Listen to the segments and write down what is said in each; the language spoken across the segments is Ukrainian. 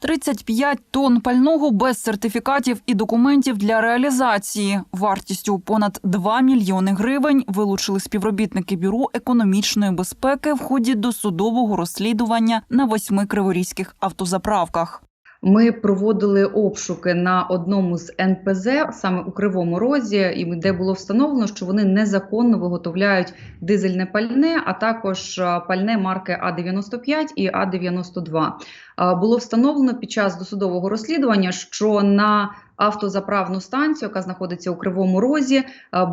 35 тонн пального без сертифікатів і документів для реалізації. Вартістю понад 2 мільйони гривень вилучили співробітники бюро економічної безпеки в ході досудового розслідування на восьми криворізьких автозаправках. Ми проводили обшуки на одному з НПЗ, саме у Кривому Розі, і де було встановлено, що вони незаконно виготовляють дизельне пальне, а також пальне марки А95 і А92. А, Було встановлено під час досудового розслідування, що на автозаправну станцію, яка знаходиться у Кривому Розі,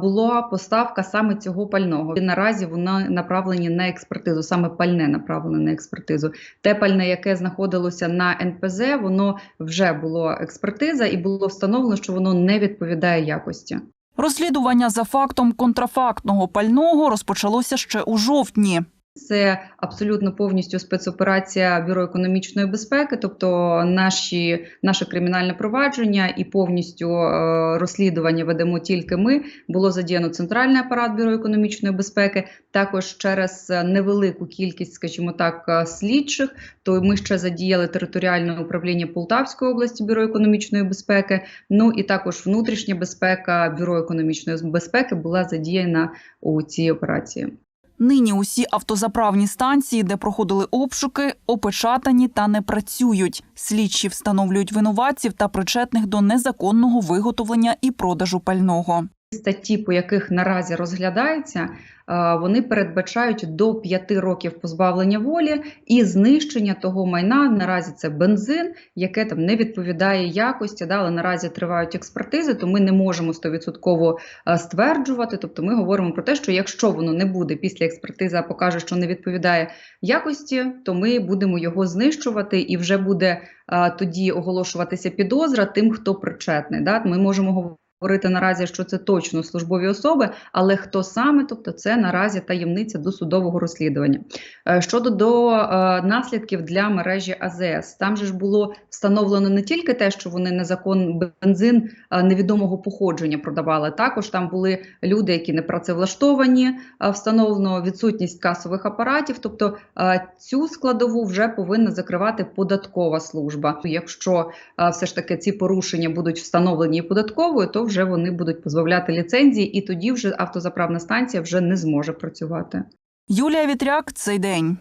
була поставка саме цього пального. І наразі вони направлені на експертизу, саме пальне направлене на експертизу. Те пальне, яке знаходилося на НПЗ, воно вже було експертиза, і було встановлено, що воно не відповідає якості. Розслідування за фактом контрафактного пального розпочалося ще у жовтні. Це абсолютно повністю спецоперація Бюро економічної безпеки, тобто наші, наше кримінальне провадження і повністю е, розслідування ведемо тільки ми. Було задіяно центральний апарат Бюро економічної безпеки. Також через невелику кількість, скажімо так, е, слідчих, то ми ще задіяли територіальне управління Полтавської області Бюро економічної безпеки. Ну і також внутрішня безпека Бюро економічної безпеки була задіяна у цій операції. Нині усі автозаправні станції, де проходили обшуки, опечатані та не працюють. Слідчі встановлюють винуватців та причетних до незаконного виготовлення і продажу пального. Статті, по яких наразі розглядається, е, вони передбачають до 5 років позбавлення волі і знищення того майна. Наразі це бензин, яке там не відповідає якості, да, але наразі тривають експертизи, то ми не можемо 100% е, стверджувати. Тобто ми говоримо про те, що якщо воно не буде після експертизи, а покаже, що не відповідає якості, то ми будемо його знищувати і вже буде е, тоді оголошуватися підозра тим, хто причетний. Да? Ми можемо говорити говорити наразі, що це точно службові особи, але хто саме, тобто це наразі таємниця до судового розслідування. Е, Щодо до е, наслідків для мережі АЗС, там же ж було встановлено не тільки те, що вони незакон бензин е, невідомого походження продавали. Також там були люди, які не працевлаштовані, встановлено відсутність касових апаратів. Тобто цю складову вже повинна закривати податкова служба. Якщо все ж таки ці порушення будуть встановлені податковою, то вже вони будуть позбавляти ліцензії, і тоді вже автозаправна станція вже не зможе працювати. Юлія Вітряк цей день.